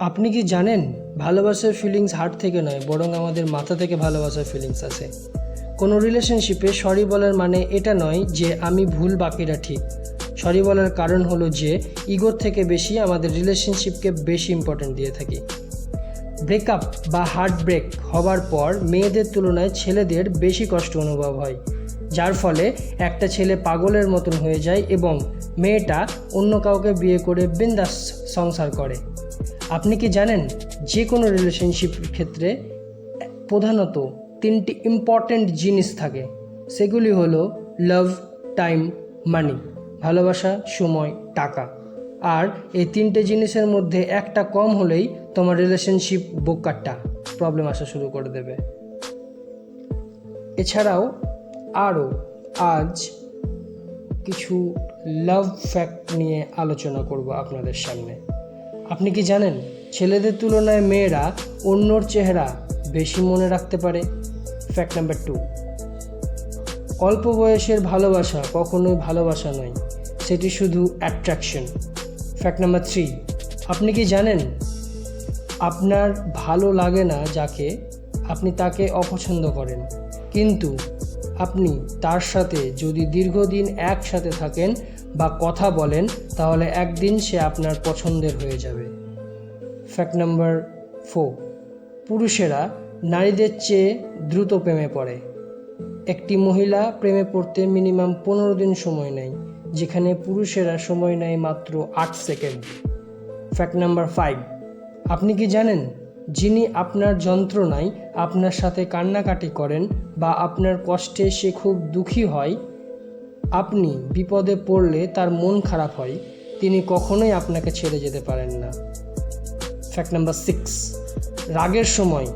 আপনি কি জানেন? ভালোবাসার ফিলিংস হার্ট থেকে নয়, বরং আমাদের মাথা থেকে ভালোবাসার ফিলিংস আসে কোনো রিলেশনশিপে সরি বলার মানে এটা নয় যে আমি ভুল বাকিরা ঠিক। সরি বলার কারণ হলো যে ইগোর থেকে বেশি আমাদের রিলেশনশিপকে বেশি ইম্পর্টেন্ট দিয়ে থাকি। ব্রেকআপ বা হার্ট ব্রেক হবার পর মেয়েদের তুলনায় ছেলেদের বেশি কষ্ট অনুভব হয়, যার ফলে একটা ছেলে পাগলের মতন হয়ে যায় এবং মেয়েটা অন্য কাউকে বিয়ে করে বিন্দাস সংসার করে। আপনি কি জানেন যে কোনো রিলেশনশিপ ক্ষেত্রে প্রধানত তিনটি ইম্পর্ট্যান্ট জিনিস থাকে? সেগুলি হলো লাভ টাইম মানি ভালোবাসা, সময়, টাকা। আর এই তিনটে জিনিসের মধ্যে একটা কম হলেই তোমার রিলেশনশিপ বোকারটা প্রবলেম আসা শুরু করে দেবে। এছাড়াও আরও আজ কিছু লাভ ফ্যাক্ট নিয়ে আলোচনা করব আপনাদের সামনে। আপনি কি জানেন, ছেলেদের তুলনায় মেয়েরা অন্যর চেহারা বেশি মনে রাখতে পারে? ফ্যাক্ট নাম্বার টু অল্প বয়সের ভালোবাসা কখনোই ভালোবাসা নয়, সেটি শুধু অ্যাট্রাকশন ফ্যাক্ট নাম্বার থ্রি আপনি কি জানেন, আপনার ভালো লাগে না যাকে আপনি তাকে অপছন্দ করেন, কিন্তু আপনি তার সাথে যদি দীর্ঘদিন একসাথে থাকেন বা কথা বলেন, তাহলে একদিন সে আপনার পছন্দের হয়ে যাবে। ফ্যাক্ট নাম্বার ফোর পুরুষেরা নারীদের চেয়ে দ্রুত প্রেমে পড়ে। একটি মহিলা প্রেমে পড়তে মিনিমাম পনেরো দিন সময় নেয়, যেখানে পুরুষেরা সময় নেয় মাত্র আট সেকেন্ড। ফ্যাক্ট নাম্বার ফাইভ আপনি কি জানেন, যিনি আপনার যন্ত্রণায় আপনার সাথে কান্নাকাটি করেন বা আপনার কষ্টে সে খুব দুঃখী হয় আপনি বিপদে পড়লে তার মন খারাপ হয়, তিনি কখনোই আপনাকে ছেড়ে যেতে পারেন না। ফ্যাক্ট নাম্বার সিক্স রাগের সময়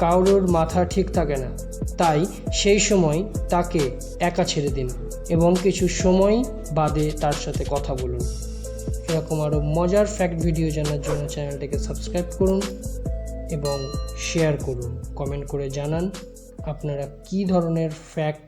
কারোর মাথা ঠিক থাকে না, তাই সেই সময় তাকে একা ছেড়ে দিন এবং কিছু সময় বাদে তার সাথে কথা বলুন। এরকম আরও মজার ফ্যাক্ট ভিডিও জানার জন্য চ্যানেলটিকে সাবস্ক্রাইব করুন এবং শেয়ার করুন। কমেন্ট করে জানান আপনারা কী ধরনের ফ্যাক্ট